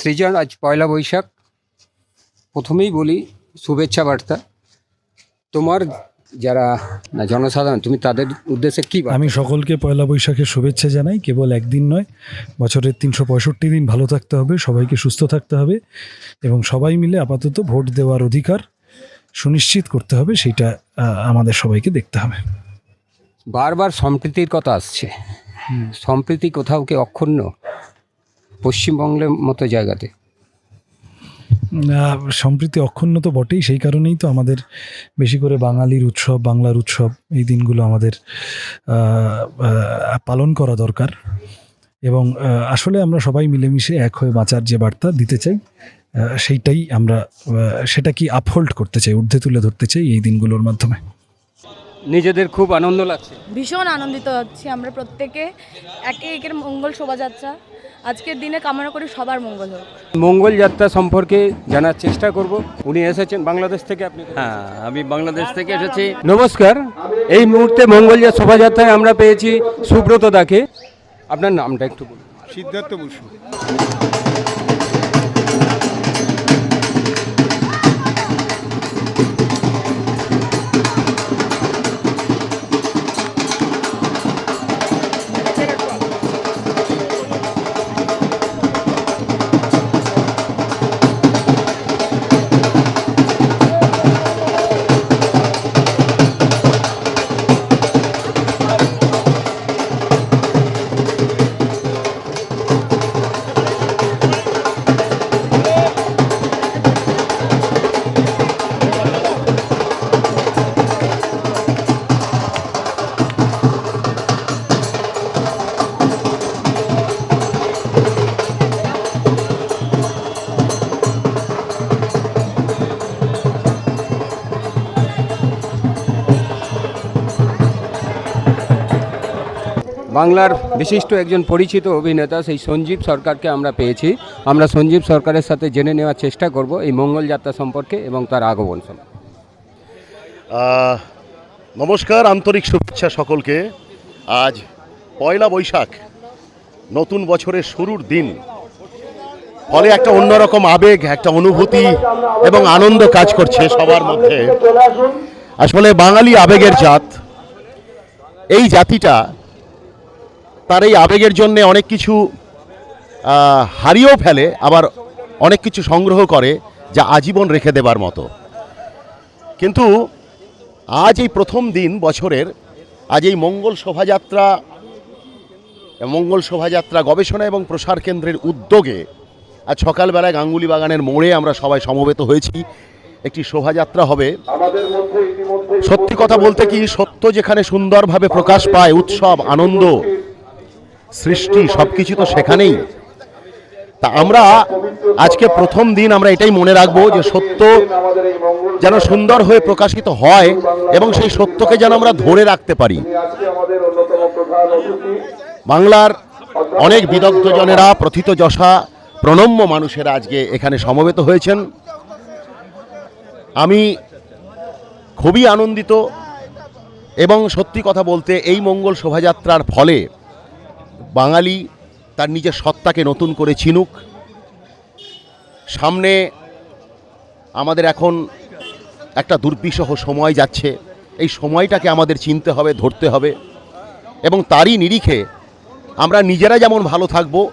সৃজন আজ পয়লা বৈশাখ। প্রথমেই বলি শুভেচ্ছা বার্তা। তোমার যারা না, জনসাধারণ তুমি তাদের উদ্দেশ্যে কি আমি সকলকে পয়লা বৈশাখের শুভেচ্ছা জানাই কেবল একদিন নয় বছরের তিনশো পঁয়ষট্টি দিন ভালো থাকতে হবে সবাইকে সুস্থ থাকতে হবে এবং সবাই মিলে আপাতত ভোট দেওয়ার অধিকার সুনিশ্চিত করতে হবে সেটা আমাদের সবাইকে দেখতে হবে। বারবার সম্প্রীতির কথা আসছে। সম্প্রীতি কোথাও কি অক্ষুণ্ণ? পশ্চিমবঙ্গের মতো জায়গাতে? সম্প্রীতি অক্ষুণ্ণ তো বটেই সেই কারণেই তো আমাদের বেশি করে বাঙালির উৎসব বাংলার উৎসব এই দিনগুলো আমাদের পালন করা দরকার। এবং আসলে আমরা সবাই মিলেমিশে এক হয়ে বাঁচার যে বার্তা দিতে চাই সেইটাই আমরা সেটা কি আপহোল্ড করতে চাই ঊর্ধ্বে তুলে ধরতে চাই এই দিনগুলোর মাধ্যমে। নিজেদের খুব আনন্দ লাগছে। ভীষণ আনন্দিত হচ্ছি আমরা প্রত্যেকে। একে একের মঙ্গল শোভাযাত্রা। আজকের দিনে কামনা করি সবার মঙ্গল হোক। মঙ্গল যাত্রা সম্পর্কে জানার চেষ্টা করব। উনি এসেছেন বাংলাদেশ থেকে আপনি হ্যাঁ আমি বাংলাদেশ থেকে এসেছি। নমস্কার এই মুহূর্তে মঙ্গল যা শোভাযাত্রায় আমরা পেয়েছি সুব্রত দাকে। আপনার নামটা একটু বলুন। সিদ্ধার্থ বসু। বাংলার বিশিষ্ট একজন পরিচিত অভিনেতা সেই সঞ্জীব সরকারকে আমরা পেয়েছি। আমরা সঞ্জীব সরকারের সাথে জেনে নেওয়ার চেষ্টা করব এই মঙ্গল যাত্রা সম্পর্কে এবং তার আগমন সম্পর্কে। নমস্কার, আন্তরিক শুভেচ্ছা সকলকে। আজ পয়লা বৈশাখ, নতুন বছরের শুরুর দিন। ফলে একটা অন্যরকম আবেগ, একটা অনুভূতি এবং আনন্দ কাজ করছে সবার মধ্যে। আসলে বাঙালি আবেগের জাত। এই জাতিটা তার এই আবেগের জন্য অনেক কিছু হারিয়েও ফেলে, আবার অনেক কিছু সংগ্রহ করে যা আজীবন রেখে দেবার মতো। কিন্তু আজ এই প্রথম দিন বছরের, আজ এই মঙ্গল শোভাযাত্রা মঙ্গল শোভাযাত্রা গবেষণা এবং প্রসার কেন্দ্রের উদ্যোগে আজ সকালবেলায় গাঙ্গুলি বাগানের মোড়ে আমরা সবাই সমবেত হয়েছি। একটি শোভাযাত্রা হবে। সত্যি কথা বলতে কি, সত্য যেখানে সুন্দরভাবে প্রকাশ পায়, উৎসব, আনন্দ সৃষ্টি সব কিছু তো সেখানেই। তা আমরা আজকে প্রথম দিন আমরা এটাই মনে রাখব যে সত্য যেন সুন্দর হয়ে প্রকাশিত হয় এবং সেই সত্যকে যেন আমরা ধরে রাখতে পারি। বাংলার অনেক বিদগ্ধজনেরা প্রথিতযশা প্রণম্য মানুষেরা আজকে এখানে সমবেত হয়েছেন। আমি খুবই আনন্দিত এবং সত্যি কথা বলতে এই মঙ্গল শোভাযাত্রার ফলে বাঙালি তার নিজের সত্তাকে নতুন করে চিনুক। সামনে আমাদের এখন একটা দুর্বিষহ সময় যাচ্ছে। এই সময়টাকে আমাদের চিনতে হবে, ধরতে হবে এবং তারই নিরিখে আমরা নিজেরা যেমন ভালো থাকব,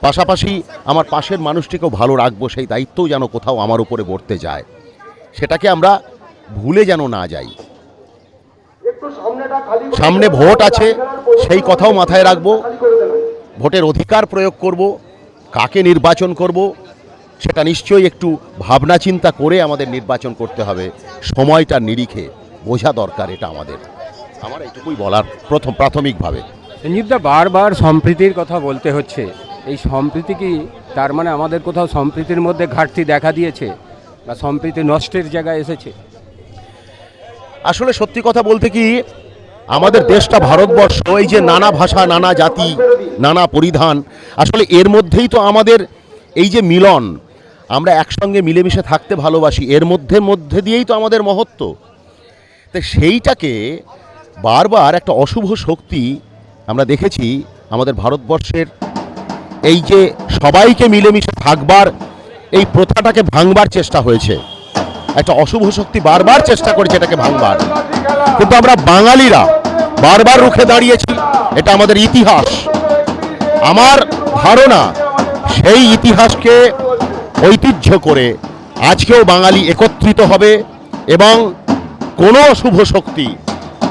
পাশাপাশি আমার পাশের মানুষটিকেও ভালো রাখব, সেই দায়িত্বও যেন কোথাও আমার উপরে বর্তে যায়। সেটাকে আমরা ভুলে যেন না যাই। সামনে ভোট আছে, সেই কথাও মাথায় রাখব। ভোটের অধিকার প্রয়োগ করব, কাকে নির্বাচন করব, সেটা নিশ্চয়ই একটু ভাবনা চিন্তা করে আমাদের নির্বাচন করতে হবে। সময়টা নিরিখে, বোঝা দরকার এটা আমাদের। আমার এইটুকুই বলার, প্রথম প্রাথমিকভাবে। সঞ্জীবদা বারবার সম্প্রীতির কথা বলতে হচ্ছে। এই সম্প্রীতি কি তার মানে আমাদের কোথাও সম্প্রীতির মধ্যে ঘাটতি দেখা দিয়েছে? বা সম্প্রীতি নষ্টের জায়গায় এসেছে? আসলে সত্যি কথা বলতে কি, আমাদের দেশটা ভারতবর্ষ, এই যে নানা ভাষা, নানা জাতি, নানা পরিধান, আসলে এর মধ্যেই তো আমাদের এই যে মিলন, আমরা একসঙ্গে মিলেমিশে থাকতে ভালোবাসি, এর মধ্যে মধ্যে দিয়েই তো আমাদের মহত্ব। তো সেইটাকে বারবার একটা অশুভ শক্তি আমরা দেখেছি আমাদের ভারতবর্ষের, এই যে সবাইকে মিলেমিশে থাকবার, এই প্রথাটাকে ভাঙবার চেষ্টা হয়েছে। একটা অশুভ শক্তি বারবার চেষ্টা করেছে এটাকে ভাঙবার। কিন্তু আমরা বাঙালিরা বারবার রুখে দাঁড়িয়েছি, এটা আমাদের ইতিহাস। আমার ধারণা, সেই ইতিহাসকে ঐতিহ্য করে আজকেও বাঙালি একত্রিত হবে এবং কোনো অশুভ শক্তি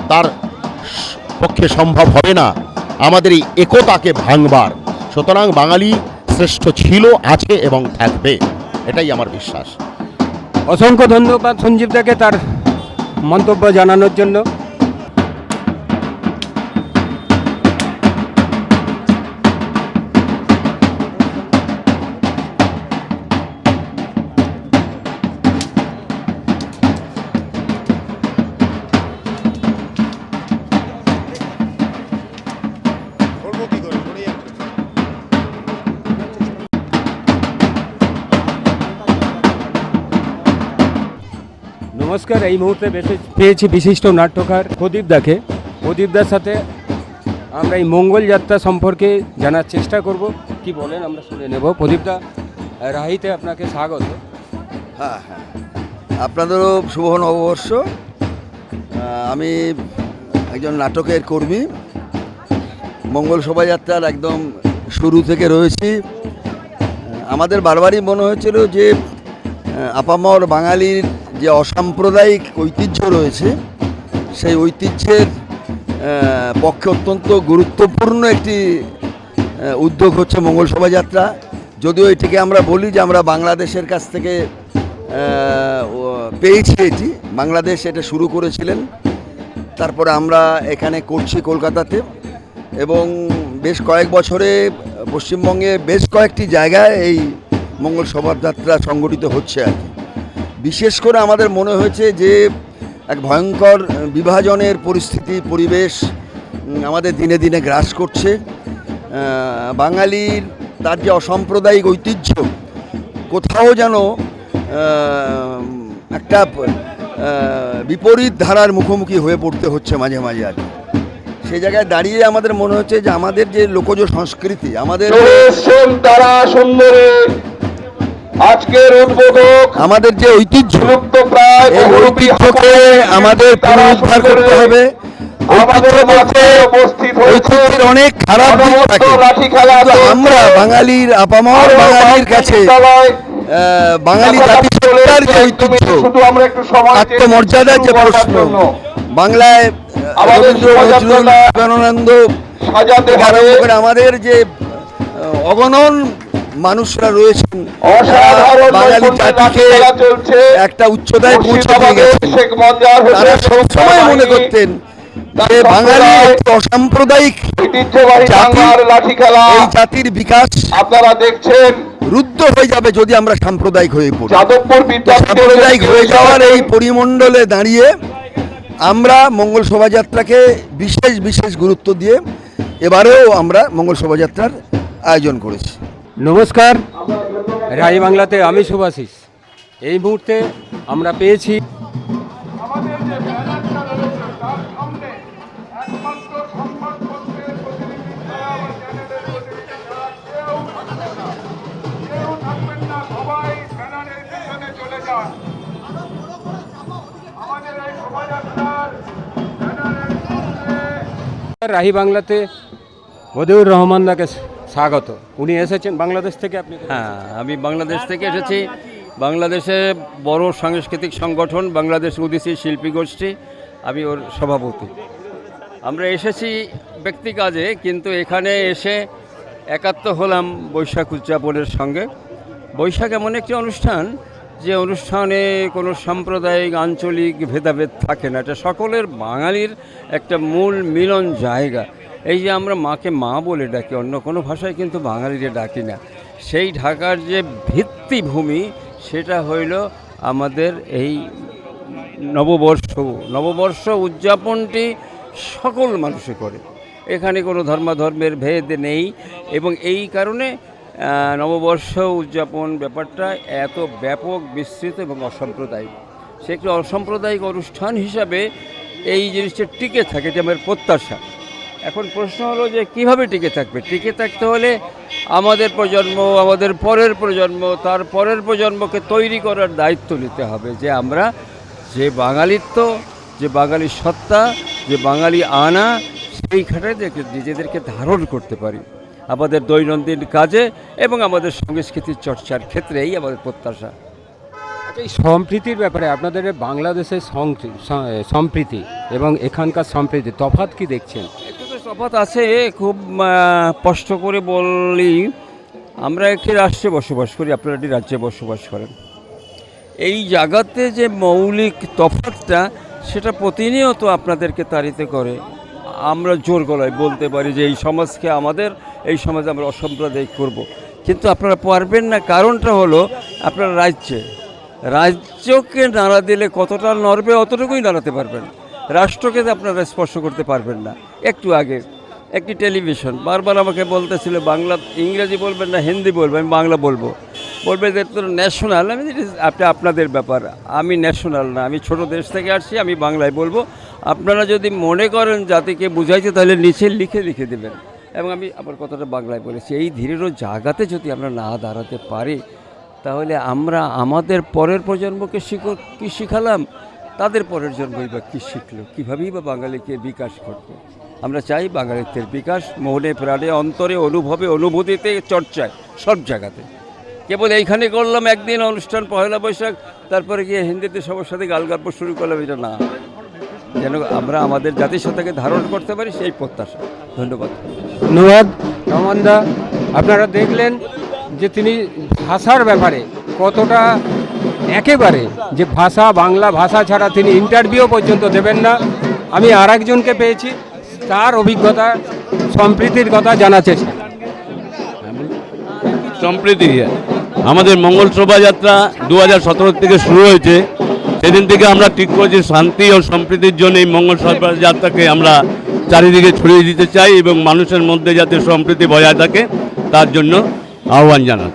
তার পক্ষে সম্ভব হবে না। আমাদের এই একতাকে ভাঙবার। সুতরাং বাঙালি শ্রেষ্ঠ ছিল, আছে এবং থাকবে। এটাই আমার বিশ্বাস। অসংখ্য ধন্যবাদ সঞ্জীব দাকে তার মন্তব্য জানানোর জন্য। নমস্কার, এই মুহূর্তে পেয়েছি বিশিষ্ট নাট্যকার প্রদীপ দাকে। প্রদীপ দার সাথে আমরা এই মঙ্গল যাত্রা সম্পর্কে জানার চেষ্টা করব। কি বলেন, আমরা শুনে নেব। প্রদীপ দা, রাহিতে আপনাকে স্বাগত। হ্যাঁ হ্যাঁ। আপনাদেরও শুভ নববর্ষ। আমি একজন নাটকের কর্মী। মঙ্গল শোভাযাত্রার একদম শুরু থেকে রয়েছি। আমাদের বারবারই মনে হয়েছিল যে আপামর বাঙালির যে অসাম্প্রদায়িক ঐতিহ্য রয়েছে, সেই ঐতিহ্যের পক্ষে অত্যন্ত গুরুত্বপূর্ণ একটি উদ্যোগ হচ্ছে মঙ্গল শোভাযাত্রা। যদিও এটিকে আমরা বলি যে আমরা বাংলাদেশের কাছ থেকে পেয়েছি এটি। বাংলাদেশ এটা শুরু করেছিলেন। তারপরে আমরা এখানে করছি কলকাতাতে এবং বেশ কয়েক বছরে পশ্চিমবঙ্গে বেশ কয়েকটি জায়গায় এই মঙ্গল শোভাযাত্রা সংগঠিত হচ্ছে আর কি। বিশেষ করে আমাদের মনে হয়েছে যে এক ভয়ঙ্কর বিভাজনের পরিস্থিতি, পরিবেশ আমাদের দিনে দিনে গ্রাস করছে বাঙালির তার যে অসাম্প্রদায়িক ঐতিহ্য, কোথাও যেন একটা বিপরীত ধারার মুখোমুখি হয়ে পড়তে হচ্ছে মাঝে মাঝে আর। সেই জায়গায় দাঁড়িয়ে আমাদের মনে হচ্ছে যে আমাদের যে লোকজ সংস্কৃতি, আমাদের তারা সুন্দরী আজকের উদ্বোধক আমাদের যে ঐতিহ্য প্রায় ঐতিহ্যকে আমাদের পুনরুদ্ধার করতে হবে। আমাদের মাঝে উপস্থিত হয়েছে ঐতিহ্যের অনেক খারাপ দিক থাকে। খেলা কিন্তু আমরা বাঙালির আপামর কাছে বাঙালি যে ঐতিহ্য আত্মমর্যাদার যে প্রশ্ন বাংলায় আমাদের রবীন্দ্র যে অগণন মানুষরা রয়েছেন। বাঙালি জাতিকে একটা উচ্চতায় পৌঁছে দিয়ে গেছেন। তারা সবসময় মনে করতেন যে বাঙালি একটি অসাম্প্রদায়িক জাতি, এই জাতির বিকাশ আপনারা দেখছেন। রুদ্ধ হয়ে যাবে যদি আমরা সাম্প্রদায়িক হয়ে পড়ি। সাম্প্রদায়িক হয়ে যাওয়ার এই পরিমণ্ডলে দাঁড়িয়ে আমরা মঙ্গল শোভাযাত্রাকে বিশেষ বিশেষ গুরুত্ব দিয়ে এবারেও আমরা মঙ্গল শোভাযাত্রার আয়োজন করেছি। নমস্কার। রাই বাংলাতে আমি শুভাশিস। এই মুহূর্তে আমরা পেয়েছি রাহি বাংলাতে বদিউর রহমান দাকে স্বাগত। উনি এসেছেন বাংলাদেশ থেকে, আপনি হ্যাঁ আমি বাংলাদেশ থেকে এসেছি। বাংলাদেশে বড় সাংস্কৃতিক সংগঠন, বাংলাদেশ উদিসী শিল্পী গোষ্ঠী। আমি ওর সভাপতি। আমরা এসেছি ব্যক্তি কাজে, কিন্তু এখানে এসে একাত্ম হলাম বৈশাখ উদযাপনের সঙ্গে। বৈশাখ এমন একটি অনুষ্ঠান যে অনুষ্ঠানে কোনো সাম্প্রদায়িক, আঞ্চলিক ভেদাভেদ থাকে না। এটা সকলের বাঙালির একটা মূল মিলন জায়গা। এই যে আমরা মাকে মা বলে ডাকি, অন্য কোনো ভাষায় কিন্তু বাঙালিরে ডাকি না। সেই ঢাকার যে ভিত্তিভূমি, সেটা হইল আমাদের এই নববর্ষ। নববর্ষ উদযাপনটি সকল মানুষে করে। এখানে কোনো ধর্মাধর্মের ভেদ নেই এবং এই কারণে নববর্ষ উদযাপন ব্যাপারটা এত ব্যাপক, বিস্তৃত এবং অসাম্প্রদায়িক। সে একটি অসাম্প্রদায়িক অনুষ্ঠান হিসাবে এই জিনিসটা টিকে থাকে, এটা আমার প্রত্যাশা। এখন প্রশ্ন হলো যে কীভাবে টিকে থাকবে? টিকে থাকতে হলে আমাদের প্রজন্ম আমাদের পরের প্রজন্ম তার পরের প্রজন্মকে তৈরি করার দায়িত্ব নিতে হবে যে আমরা যে বাঙালিত্ব যে বাঙালি সত্তা যে বাঙালি আনা সেইখানে দেখে নিজেদেরকে ধারণ করতে পারি। আমাদের দৈনন্দিন কাজে এবং আমাদের সংস্কৃতির চর্চার ক্ষেত্রেই আমাদের প্রত্যাশা। আচ্ছা, এই সম্প্রীতির ব্যাপারে আপনাদের বাংলাদেশের সম্প্রীতি এবং এখানকার সম্প্রীতি তফাত কি দেখছেন? একটু তো তফাৎ আছে, খুব স্পষ্ট করে বলি, আমরা একটি রাষ্ট্রে বসবাস করি, আপনারা একটি রাজ্যে বসবাস করেন। এই জায়গাতে যে মৌলিক তফাৎটা, সেটা প্রতিনিয়ত আপনাদেরকে তাড়িত করে। আমরা জোর গলায় বলতে পারি যে এই সমাজকে আমাদের, এই সমাজে আমরা অসাম্প্রদায়িক করব। কিন্তু আপনারা পারবেন না, কারণটা হলো আপনার রাজ্যে। রাজ্যকে নাড়া দিলে কতটা নড়বে, অতটুকুই নাড়াতে পারবেন। রাষ্ট্রকে আপনারা স্পর্শ করতে পারবেন না। একটু আগে, একটি টেলিভিশন, বারবার আমাকে বলতেছিল, বাংলা, ইংরেজি বলবেন না, হিন্দি বলবেন, আমি বাংলা বলব। বলবে যে, তোর ন্যাশনাল আমি আপনি আপনাদের ব্যাপার, আমি ন্যাশনাল না, আমি ছোট দেশ থেকে আসছি, আমি বাংলায় বলব। আপনারা যদি মনে করেন জাতিকে বুঝাইছে তাহলে নিচে লিখে লিখে দেবেন। এবং আমি আবার কথাটা বাংলায় বলেছি, এই ধীরেরও জায়গাতে যদি আমরা না দাঁড়াতে পারি, তাহলে আমরা আমাদের পরের প্রজন্মকে শিখ, কী শিখালাম? তাদের পরের জন্মই বা কী শিখলো? কীভাবেই বা বাঙালিকে বিকাশ করবে আমরা চাই বাঙালিত্বের বিকাশ মনে প্রাণে, অন্তরে অনুভবে, অনুভূতিতে চর্চায়, সব জায়গাতে। কেবল এইখানে করলাম একদিন অনুষ্ঠান পয়লা বৈশাখ, তারপরে গিয়ে হিন্দিতে সবার সাথে গাল গালগল্প শুরু করলাম, এটা না। যেন আমরা আমাদের জাতির জাতিসত্তাকে ধারণ করতে পারি সেই প্রত্যাশা। ধন্যবাদ। নুয়াদ রহমানদা আপনারা দেখলেন যে তিনি ভাষার ব্যাপারে কতটা একেবারে যে ভাষা, বাংলা ভাষা ছাড়া তিনি ইন্টারভিউ পর্যন্ত দেবেন না। আমি আর পেয়েছি। তার অভিজ্ঞতা, সম্প্রীতির কথা জানার চেষ্টা। সম্প্রীতি। আমাদের মঙ্গল শোভাযাত্রা দু হাজার সতেরো থেকে শুরু হয়েছে। সেদিন থেকে আমরা ঠিক করেছি, শান্তি ও সম্প্রীতির জন্য এই মঙ্গল শোভাযাত্রাকে আমরা চারিদিকে ছড়িয়ে দিতে চাই এবং মানুষের মধ্যে যাতে সম্প্রীতি বজায় থাকে, তার জন্য আহ্বান জানান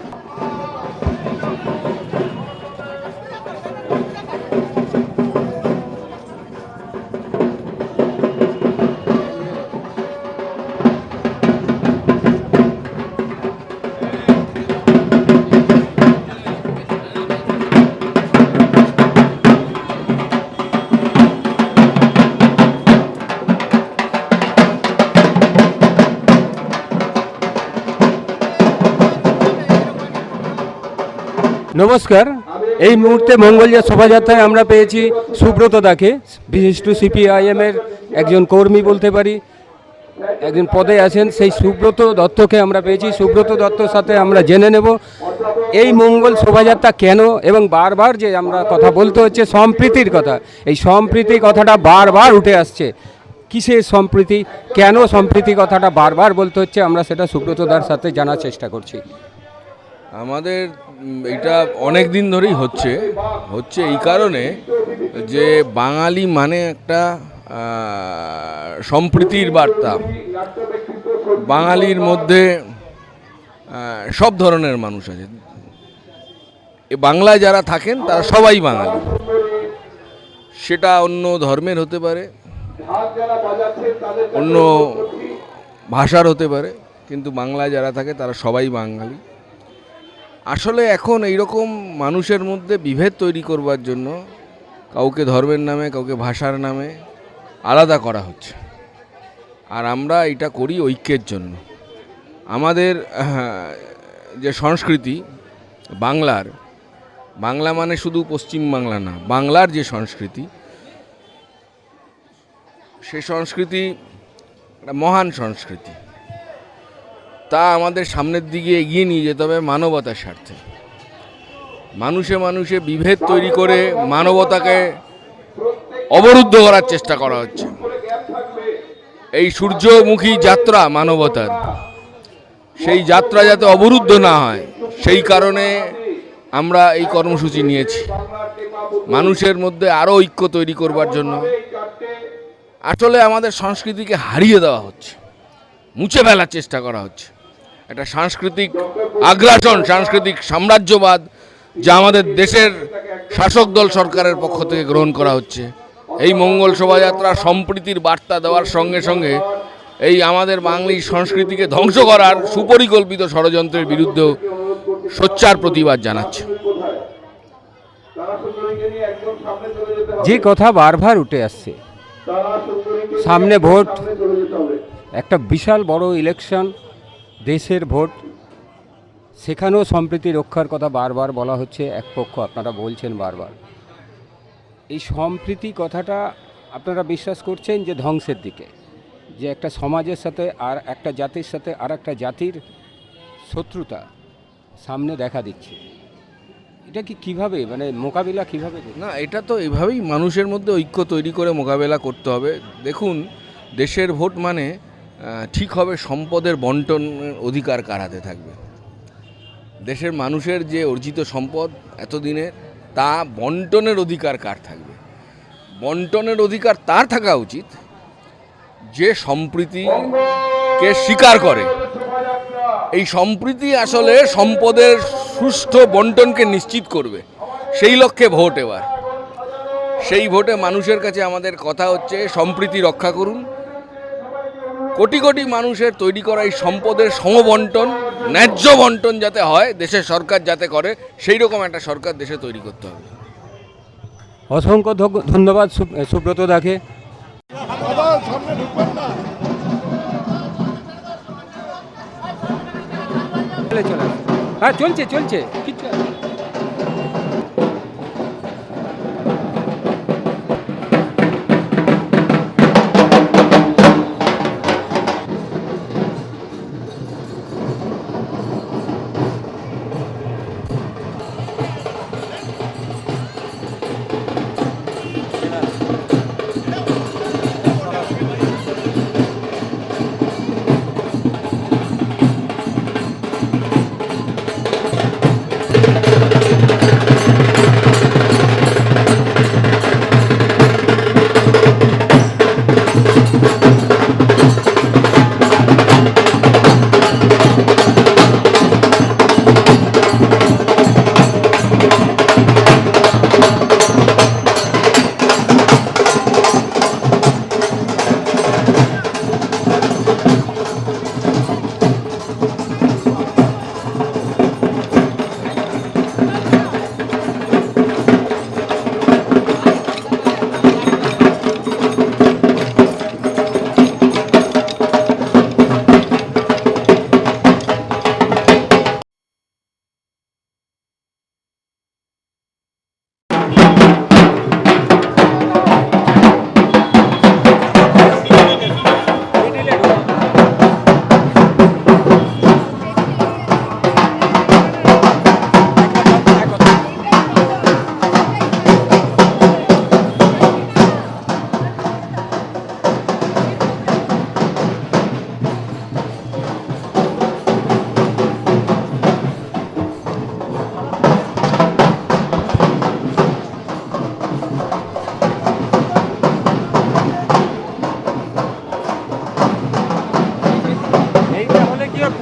নমস্কার। এই মুহূর্তে মঙ্গলজা শোভাযাত্রায় আমরা পেয়েছি সুব্রত দাকে, বিশিষ্ট সিপিআইএম এর একজন কর্মী বলতে পারি। একজন পদে আছেন, সেই সুব্রত দত্তকে আমরা পেয়েছি। সুব্রত দত্তর সাথে আমরা জেনে নেব এই মঙ্গল শোভাযাত্রা কেন এবং বারবার যে আমরা কথা বলতে হচ্ছে, সম্প্রীতির কথা। এই সম্প্রীতি কথাটা বারবার উঠে আসছে। কিসের সম্প্রীতি? কেন সম্প্রীতি কথাটা বারবার বলতে হচ্ছে? আমরা সেটা সুব্রতদার সাথে জানার চেষ্টা করছি। আমাদের এটা অনেক দিন ধরেই হচ্ছে। হচ্ছে এই কারণে যে বাঙালি মানে একটা সম্প্রীতির বার্তা। বাঙালির মধ্যে সব ধরনের মানুষ আছে। বাংলায় যারা থাকেন, তারা সবাই বাঙালি। সেটা অন্য ধর্মের হতে পারে, অন্য ভাষার হতে পারে, কিন্তু বাংলায় যারা থাকে, তারা সবাই বাঙালি। আসলে এখন এইরকম মানুষের মধ্যে বিভেদ তৈরি করবার জন্য কাউকে ধর্মের নামে, কাউকে ভাষার নামে আলাদা করা হচ্ছে। আর আমরা এটা করি ঐক্যের জন্য। আমাদের যে সংস্কৃতি, বাংলার, বাংলা মানে শুধু পশ্চিম বাংলা না, বাংলার যে সংস্কৃতি, সে সংস্কৃতি একটা মহান সংস্কৃতি। তা আমাদের সামনের দিকে এগিয়ে নিয়ে যেতে হবে মানবতার স্বার্থে। মানুষে মানুষে বিভেদ তৈরি করে মানবতাকে অবরুদ্ধ করার চেষ্টা করা হচ্ছে। এই সূর্যমুখী যাত্রা মানবতার, সেই যাত্রা যাতে অবরুদ্ধ না হয়, সেই কারণে আমরা এই কর্মসূচি নিয়েছি। মানুষের মধ্যে আরও ঐক্য তৈরি করবার জন্য। আসলে আমাদের সংস্কৃতিকে হারিয়ে দেওয়া হচ্ছে, মুছে ফেলার চেষ্টা করা হচ্ছে। একটা সাংস্কৃতিক আগ্রাসন, সাংস্কৃতিক সাম্রাজ্যবাদ যা আমাদের দেশের শাসক দল সরকারের পক্ষ থেকে গ্রহণ করা হচ্ছে এই মঙ্গল শোভাযাত্রা সম্প্রীতির বার্তা দেওয়ার সঙ্গে সঙ্গে এই আমাদের বাঙালি সংস্কৃতিকে ধ্বংস করার সুপরিকল্পিত ষড়যন্ত্রের বিরুদ্ধেও সোচ্চার প্রতিবাদ জানাচ্ছে যে কথা বারবার উঠে আসছে, সামনে ভোট। একটা বিশাল বড় ইলেকশন দেশের ভোট, সেখানেও সম্প্রীতি রক্ষার কথা বারবার বলা হচ্ছে, এক পক্ষ আপনারা বলছেন বারবার। এই সম্প্রীতি কথাটা আপনারা বিশ্বাস করছেন যে ধ্বংসের দিকে, যে একটা সমাজের সাথে আর একটা জাতির সাথে আর একটা জাতির শত্রুতা সামনে দেখা দিচ্ছে। এটা কি কীভাবে মানে মোকাবিলা কীভাবে না, এটা তো এভাবেই মানুষের মধ্যে ঐক্য তৈরি করে মোকাবেলা করতে হবে। দেখুন, দেশের ভোট মানে ঠিক হবে সম্পদের বন্টনের অধিকার কার হাতে থাকবে? দেশের মানুষের যে অর্জিত সম্পদ এতদিনে, তা বন্টনের অধিকার কার থাকবে? বন্টনের অধিকার তার থাকা উচিত, যে সম্প্রীতিকে স্বীকার করে। এই সম্প্রীতি আসলে সম্পদের সুষ্ঠু বন্টনকে নিশ্চিত করবে। সেই লক্ষ্যে ভোট এবার। সেই ভোটে মানুষের কাছে আমাদের কথা হচ্ছে, সম্প্রীতি রক্ষা করুন কোটি কোটি মানুষের তৈরি করা এই সম্পদের সমবন্টন ন্যায্য বন্টন যাতে হয় দেশের সরকার যাতে করে সেই রকম একটা সরকার দেশে তৈরি করতে হবে। অসংখ্য ধন্যবাদ সু- সুব্রত দাকে। চলে চলে। আসো। হ্যাঁ চলছে চলছে। কিচ্ছু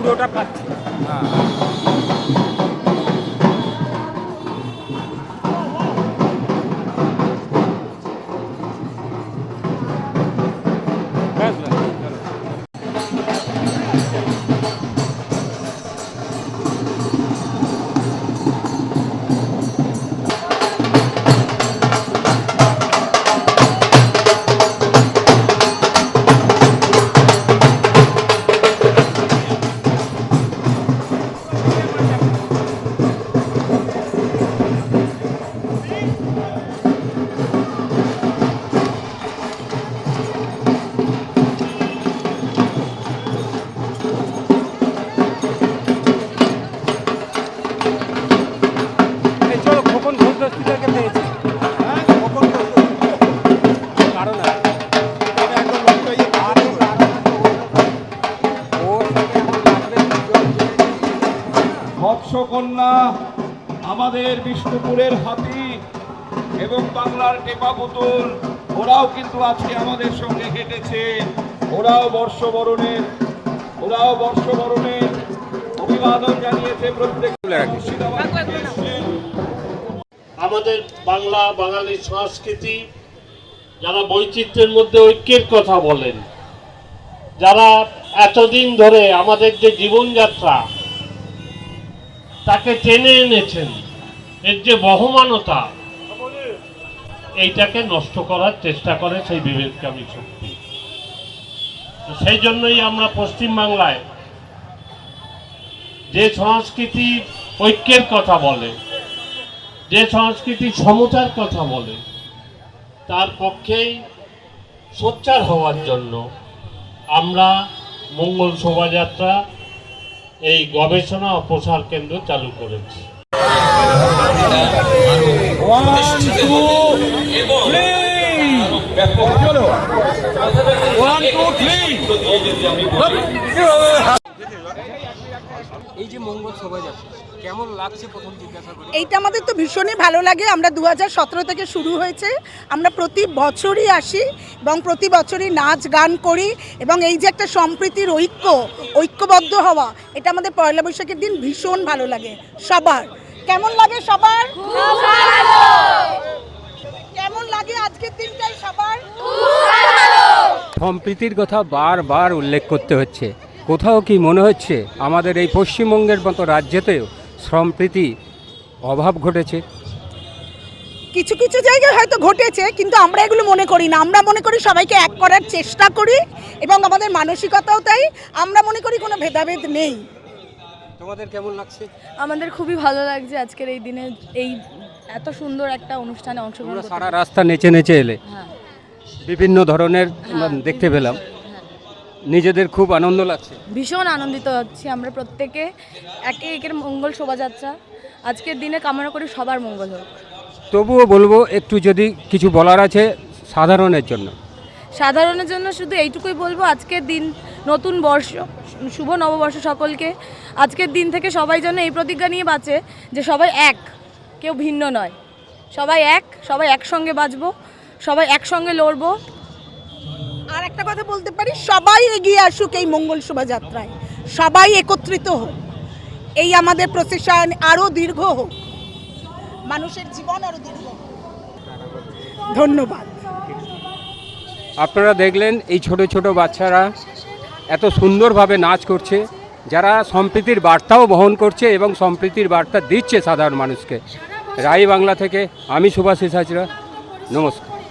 পুরোটা পাচ্ছি বিষ্ণুপুরের হাতি এবং বাংলার টেপা পুতুল ওরাও কিন্তু আজকে আমাদের সঙ্গে হেঁটেছে ওরাও বর্ষবরণের ওরাও বর্ষবরণের অভিবাদন জানিয়েছে প্রত্যেক। আমাদের বাংলা বাঙালি সংস্কৃতি যারা বৈচিত্র্যের মধ্যে ঐক্যের কথা বলেন যারা এতদিন ধরে আমাদের যে জীবনযাত্রা তাকে টেনে এনেছেন এর যে বহমানতা, এইটাকে নষ্ট করার চেষ্টা করে সেই বিবেককামী শক্তি। সেই জন্যই আমরা পশ্চিমবাংলায় যে সংস্কৃতি ঐক্যের কথা বলে, যে সংস্কৃতি সমতার কথা বলে, তার পক্ষেই সোচ্চার হওয়ার জন্য আমরা মঙ্গল শোভাযাত্রা, এই গবেষণা ও প্রসার কেন্দ্র চালু করেছি। এই যে মঙ্গল শোভাযাত্রা কেমন লাগছে প্রথম জিজ্ঞাসা করি? এইটা আমাদের তো ভীষণই ভালো লাগে। আমরা দু হাজার সতেরো থেকে শুরু হয়েছে। আমরা প্রতি বছরই আসি এবং প্রতি বছরই নাচ গান করি এবং এই যে একটা সম্প্রীতির ঐক্য ঐক্যবদ্ধ হওয়া এটা আমাদের পয়লা বৈশাখের দিন ভীষণ ভালো লাগে। সবার। কেমন লাগে সবার? কেমন লাগে আজকের দিনটাই সবার? সম্প্রীতির কথা বারবার উল্লেখ করতে হচ্ছে। কোথাও কি মনে হচ্ছে আমাদের এই পশ্চিমবঙ্গের মতো রাজ্যেতেও সম্প্রীতি অভাব ঘটেছে? কিছু কিছু জায়গায় হয়তো ঘটেছে কিন্তু আমরা এগুলো মনে করি না। আমরা মনে করি সবাইকে এক করার চেষ্টা করি এবং আমাদের মানসিকতাও তাই। আমরা মনে করি কোনো ভেদাভেদ নেই। তোমাদের কেমন লাগছে? আমাদের খুবই ভালো লাগছে আজকের এই দিনে এই এত সুন্দর একটা অনুষ্ঠানে অংশগ্রহণ করতে সারা রাস্তা নেচে নেচে এলে। হ্যাঁ। বিভিন্ন ধরনের দেখতে পেলাম। নিজেদের খুব আনন্দ লাগছে। ভীষণ আনন্দিত হচ্ছি আমরা প্রত্যেকে। একে একের মঙ্গল শোভাযাত্রা। আজকের দিনে কামনা করি সবার মঙ্গল হোক। তবুও বলব একটু যদি কিছু বলার আছে সাধারণের জন্য। সাধারণের জন্য শুধু এইটুকুই বলব, আজকের দিন, নতুন বর্ষ, শুভ নববর্ষ সকলকে। আজকের দিন থেকে সবাই যেন এই প্রতিজ্ঞা নিয়ে বাঁচে যে সবাই এক, কেউ ভিন্ন নয়। সবাই এক, সবাই একসঙ্গে বাঁচবো, সবাই একসঙ্গে লড়বো। আর একটা কথা বলতে পারি, সবাই এগিয়ে আসুক এই মঙ্গল শোভাযাত্রায়। সবাই একত্রিত হোক। এই আমাদের প্রসেশন আরও দীর্ঘ হোক। মানুষের জীবন আরও দীর্ঘ ধন্যবাদ। আপনারা দেখলেন এই ছোট ছোট বাচ্চারা এত সুন্দরভাবে নাচ করছে, যারা সম্প্রীতির বার্তাও বহন করছে এবং সম্প্রীতির বার্তা দিচ্ছে সাধারণ মানুষকে। রাই বাংলা থেকে আমি সুভাষিস হাজরা, নমস্কার।